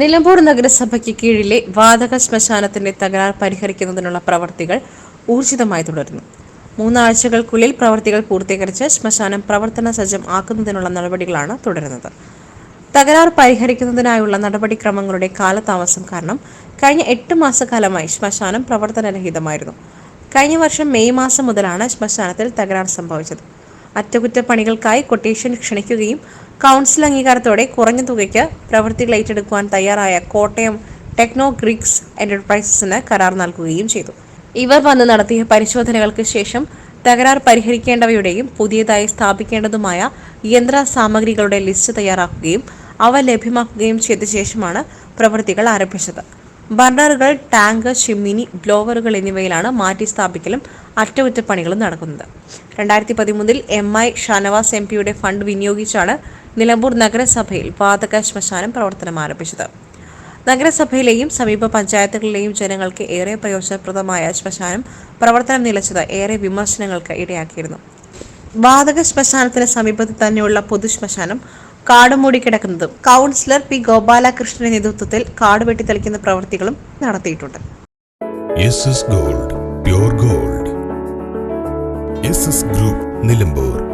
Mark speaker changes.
Speaker 1: നിലമ്പൂർ നഗരസഭയ്ക്ക് കീഴിലെ വാതക ശ്മശാനത്തിന്റെ തകരാർ പരിഹരിക്കുന്നതിനുള്ള പ്രവർത്തികൾ ഊർജിതമായി തുടരുന്നു. മൂന്നാഴ്ചകൾക്കുള്ളിൽ പ്രവർത്തികൾ പൂർത്തീകരിച്ച് ശ്മശാനം പ്രവർത്തന സജ്ജം ആക്കുന്നതിനുള്ള നടപടികളാണ് തുടരുന്നത്. തകരാർ പരിഹരിക്കുന്നതിനായുള്ള നടപടിക്രമങ്ങളുടെ കാലതാമസം കാരണം കഴിഞ്ഞ എട്ട് മാസക്കാലമായി ശ്മശാനം പ്രവർത്തനരഹിതമായിരുന്നു. കഴിഞ്ഞ വർഷം മെയ് മാസം മുതലാണ് ശ്മശാനത്തിൽ തകരാർ സംഭവിച്ചത്. അറ്റകുറ്റപ്പണികൾക്കായി കൊട്ടേഷൻ ക്ഷണിക്കുകയും കൗൺസിൽ അംഗീകാരത്തോടെ കുറഞ്ഞ തുകയ്ക്ക് പ്രവൃത്തികൾ ഏറ്റെടുക്കുവാൻ തയ്യാറായ കോട്ടയം ടെക്നോ ഗ്രിക്സ് എന്റർപ്രൈസസിന് കരാർ നൽകുകയും ചെയ്തു. ഇവർ വന്ന് നടത്തിയ പരിശോധനകൾക്ക് ശേഷം തകരാർ പരിഹരിക്കേണ്ടവയുടെയും പുതിയതായി സ്ഥാപിക്കേണ്ടതുമായ യന്ത്ര സാമഗ്രികളുടെ ലിസ്റ്റ് തയ്യാറാക്കുകയും അവ ലഭ്യമാക്കുകയും ചെയ്ത ശേഷമാണ് പ്രവൃത്തികൾ ആരംഭിച്ചത്. ബർണറുകൾ ടാങ്ക് ചിമ്മിനി ബ്ലോവറുകൾ എന്നിവയിലാണ് മാറ്റി സ്ഥാപിക്കലും അറ്റകുറ്റപ്പണികളും നടക്കുന്നത്. രണ്ടായിരത്തി പതിമൂന്നിൽ എം ഐ ഷാനവാസ് എം പിയുടെ ഫണ്ട് വിനിയോഗിച്ചാണ് നിലമ്പൂർ നഗരസഭയിൽ വാതക ശ്മശാനം പ്രവർത്തനം ആരംഭിച്ചത്. നഗരസഭയിലെയും സമീപ പഞ്ചായത്തുകളിലെയും ജനങ്ങൾക്ക് ഏറെ പ്രയോജനപ്രദമായ ശ്മശാനം പ്രവർത്തനം നിലച്ചത് ഏറെ വിമർശനങ്ങൾക്ക് ഇടയാക്കിയിരുന്നു. വാതക ശ്മശാനത്തിന് സമീപത്ത് തന്നെയുള്ള പൊതു ശ്മശാനം കാട് മൂടിക്കിടക്കുന്നതും കൗൺസിലർ പി ഗോപാലകൃഷ്ണന്റെ നേതൃത്വത്തിൽ കാട് വെട്ടിത്തെളിക്കുന്ന പ്രവൃത്തികളും നടത്തിയിട്ടുണ്ട്.
Speaker 2: Gold gold group Nilambur